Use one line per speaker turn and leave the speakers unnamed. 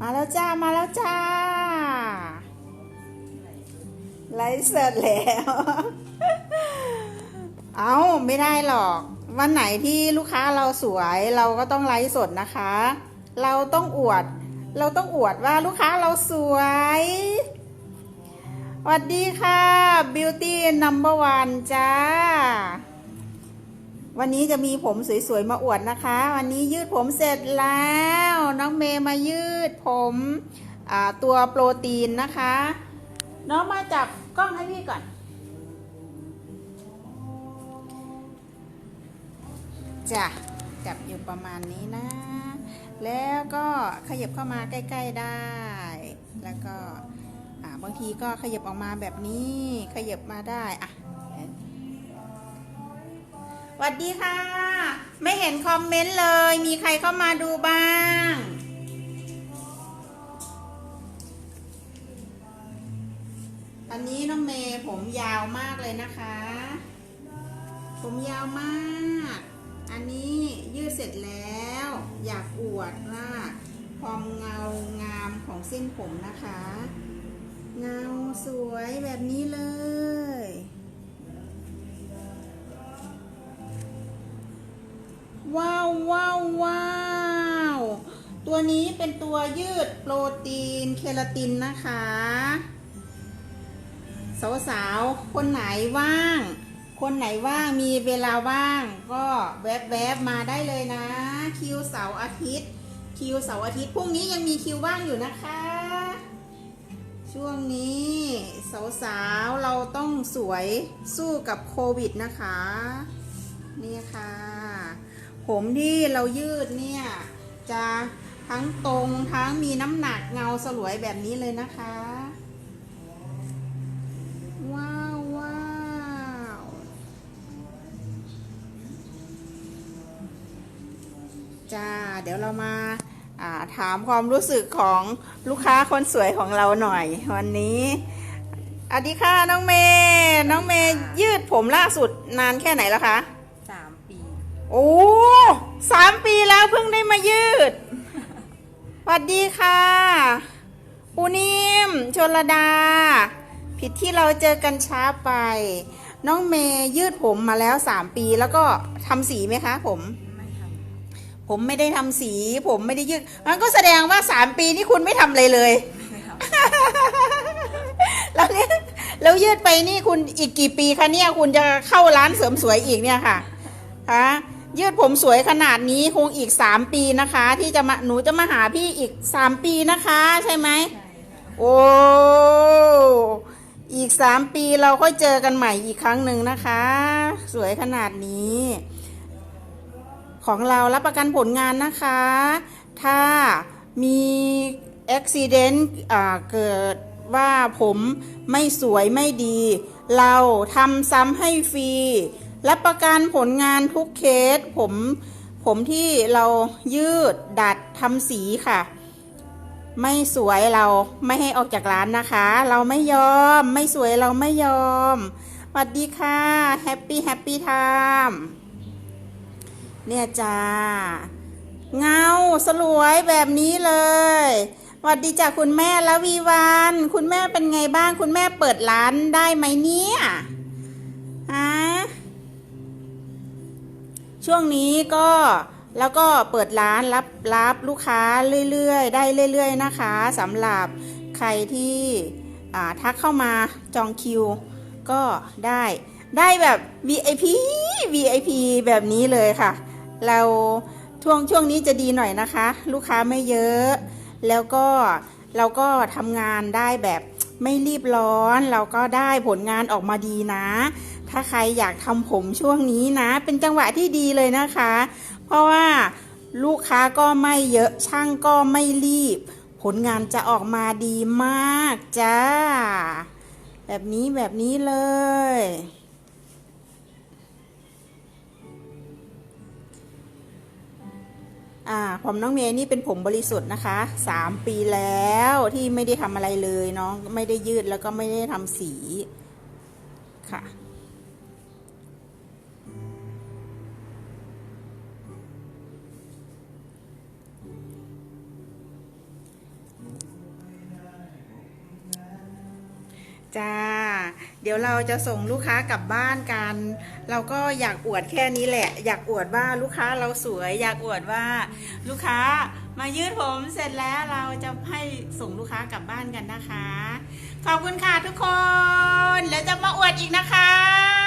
มาแล้วจ้า มาแล้วจ้า ไลฟ์เสร็จแล้ว เอาไม่ได้หรอก วันไหนที่ลูกค้าเราสวยเราก็ต้องไลฟ์สดนะคะ เราต้องอวด เราต้องอวดว่าลูกค้าเราสวยสวัสดีค่ะ Beauty Number One จ้า วันนี้จะมีผมสวยๆมาอวดนะคะ วันนี้ยืดผมเสร็จแล้ว น้องเมย์มายืดผมตัวโปรตีนนะคะ น้องมาจับกล้องให้พี่ก่อนจ้ะจับอยู่ประมาณนี้นะ แล้วก็ขยับเข้ามาใกล้ ๆได้ แล้วก็บางทีก็ขยับออกมาแบบนี้ ขยับมาได้อะ วัสดีค่ะ ไม่เห็นคอมเมนต์เลย มีใครเข้ามาดูบ้างอันนี้น้องเมย์ผมยาวมากเลยนะคะ ผมยาวมาก อันนี้ยืดเสร็จแล้ว อยากอวดว่าความเงางามของเส้นผมนะคะ เงาสวยแบบนี้เลย นี้เป็นตัวยืดโปรตีนเคลาตินนะคะ สาวๆ คนไหนว่าง คนไหนว่างมีเวลาว่าง ก็แวบๆมาได้เลยนะ คิวเสาร์อาทิตย์ คิวเสาร์อาทิตย์พรุ่งนี้ยังมีคิวว่างอยู่นะคะ ช่วงนี้สาวๆ เราต้องสวยสู้กับโควิดนะคะ นี่ค่ะ ผมที่เรายืดเนี่ยจะ ทั้งตรงทั้งมีน้ำหนักเงาสลวยแบบนี้เลยนะคะ ว้าวว้าวจ้า เดี๋ยวเรามาอ่าถามความรู้สึกของลูกค้าคนสวยของเราหน่อย วันนี้อดีค่ะน้องเมย์น้องเมย์ยืดผมล่าสุดนานแค่ไหนแล้วคะ
สามปี
โอ้สามปีแล้วเพิ่งได้มายืดส วัสดีค่ะ ปูนิ่มชนระดา ผิดที่เราเจอกันช้าไป น้องเมย์ยืดผมมาแล้วสามปีแล้วก็ทำสีไหมคะผม
ไม่ท
ผมไม่ได้ทำสี ผมไม่ได้ยืดมันก็แสดงว่าสามปีนี่คุณไม่ทำอะไรเลยำ
ไม่ท
แล้วเนี่ยแล้วยืดไปนี่คุณอีกกี่ปีคะเนี่ย คุณจะเข้าร้านเสริมสวยอีกเนี่ยค่ะคะ ยืดผมสวยขนาดนี้คงอีกสามปีนะคะ ที่จะมาหนูจะมาหาพี่อีกสามปีนะคะ ใช่ไหมำ
ใช่ค่ะ
โอ้อีกสามปีเราค่อยเจอกันใหม่อีกครั้งหนึ่งนะคะ สวยขนาดนี้ ของเรารับประกันผลงานนะคะ ถ้ามีอุบิเหตุอ่าเกิดว่าผมไม่สวยไม่ดี เราทำซ้ำให้ฟรี รับประกันผลงานทุกเคส ผมผมที่เรายืดดัดทำสีค่ะ ไม่สวยเราไม่ให้ออกจากร้านนะคะ เราไม่ยอม ไม่สวยเราไม่ยอมสวัสดีค่ะแฮปปี้แฮปปี้ไทม์เนี่ยจ้าเงาสลวยแบบนี้เลยสวัสดีจ้ะคุณแม่ละวีวัน คุณแม่เป็นไงบ้าง คุณแม่เปิดร้านได้ไหมเนี่ย ช่วงนี้ก็แล้วก็เปิดร้านรับรับลูกค้าเรื่อยๆ ได้เรื่อย ๆ นะคะสำหรับใครที่ทักเข้ามาจองคิว ก็ได้ได้แบบ VIP VIP แบบนี้เลยค่ะ เราช่วงช่วงนี้จะดีหน่อยนะคะ ลูกค้าไม่เยอะ แล้วก็เราก็ทำงานได้แบบไม่รีบร้อน เราก็ได้ผลงานออกมาดีนะ ถ้าใครอยากทำผมช่วงนี้นะ เป็นจังหวะที่ดีเลยนะคะ เพราะว่าลูกค้าก็ไม่เยอะช่างก็ไม่รีบ ผลงานจะออกมาดีมากจ้า แบบนี้แบบนี้เลยอ่าผมน้องเมย์นี่เป็นผมบริสุทธิ์นะคะสามปีแล้วที่ไม่ได้ทำอะไรเลยน้องไม่ได้ยืดแล้วก็ไม่ได้ทำสีค่ะ จ้า เดี๋ยวเราจะส่งลูกค้ากลับบ้านกัน เราก็อยากอวดแค่นี้แหละ อยากอวดว่าลูกค้าเราสวย อยากอวดว่าลูกค้ามายืดผมเสร็จแล้วเราจะให้ส่งลูกค้ากลับบ้านกันนะคะ ขอบคุณค่ะทุกคน แล้วจะมาอวดอีกนะคะ